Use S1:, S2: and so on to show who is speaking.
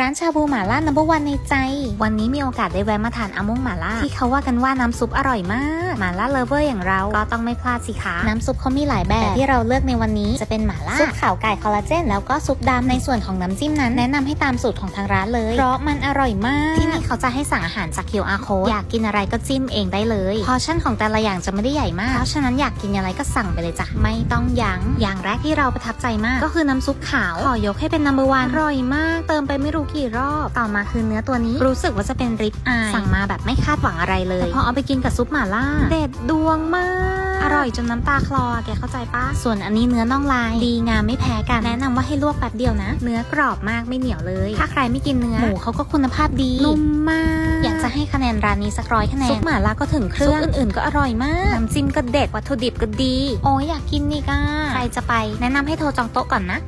S1: ร้านชาบูหม่าล่านัมเบอร์วันในใจ วันนี้มีโอกาสได้แวะมาทานอาม่งหม่าล่าที่เขาว่ากันว่าน้ำซุปอร่อยมากหม่าล่าเลเวอร์อย่างเราก็ต้องไม่พลาดสิคะ น้ำซุปเขามีหลายแบบแต่ที่เราเลือกในวันนี้จะเป็นหม่าล่าซุปขาวไก่คอลลาเจนแล้วก็ซุปดำในส่วนของน้ำจิ้มนั้น แนะนำให้ตามสูตรของทางร้านเลย เพราะมันอร่อยมากที่นี่ เขาจะให้สั่งอาหารจาก QR code อยากกินอะไรก็จิ้มเองได้เลยพอชั่นของแต่ละอย่างจะไม่ได้ใหญ่มาก เพราะฉะนั้นอยากกินอะไรก็สั่งไปเลยจ้ะ ไม่ต้องยัง้ง อย่างแรกที่เราประทับใจมาก ก็คือน้ำซุปขาว ขอยกให้เป็นนัมเบอร์วันอร่อยมาก เติมไปไม่รู้กี่รอบ ต่อมาคือเนื้อตัวนี้ รู้สึกว่าจะเป็นริบอาย สั่งมาแบบไม่คาดหวังอะไรเลยแต่พอเอาไปกินกับซุปหม่าล่า เด็ดดวงมากอร่อยจนน้ำตาคลอแกเข้าใจปะส่วนอันนี้เนื้อน่องลาย ดีงามไม่แพ้กันแนะนำว่าให้ลวกแป๊บเดียวนะ เนื้อกรอบมากไม่เหนียวเลย ถ้าใครไม่กินเนื้อหมูเขาก็คุณภาพดีนุ่มมาก อยากจะให้คะแนนร้านนี้สักร้อยคะแนนซุปหม่าล่าก็ถึงเครื่องซุปอื่นๆ ก็อร่อยมากน้ำจิ้มก็เด็ดวัตถุดิบก็ดี โอ้ยอยากกินนี่ก้าใครจะไป แนะนำให้โทรจองโต๊ะก่อนนะ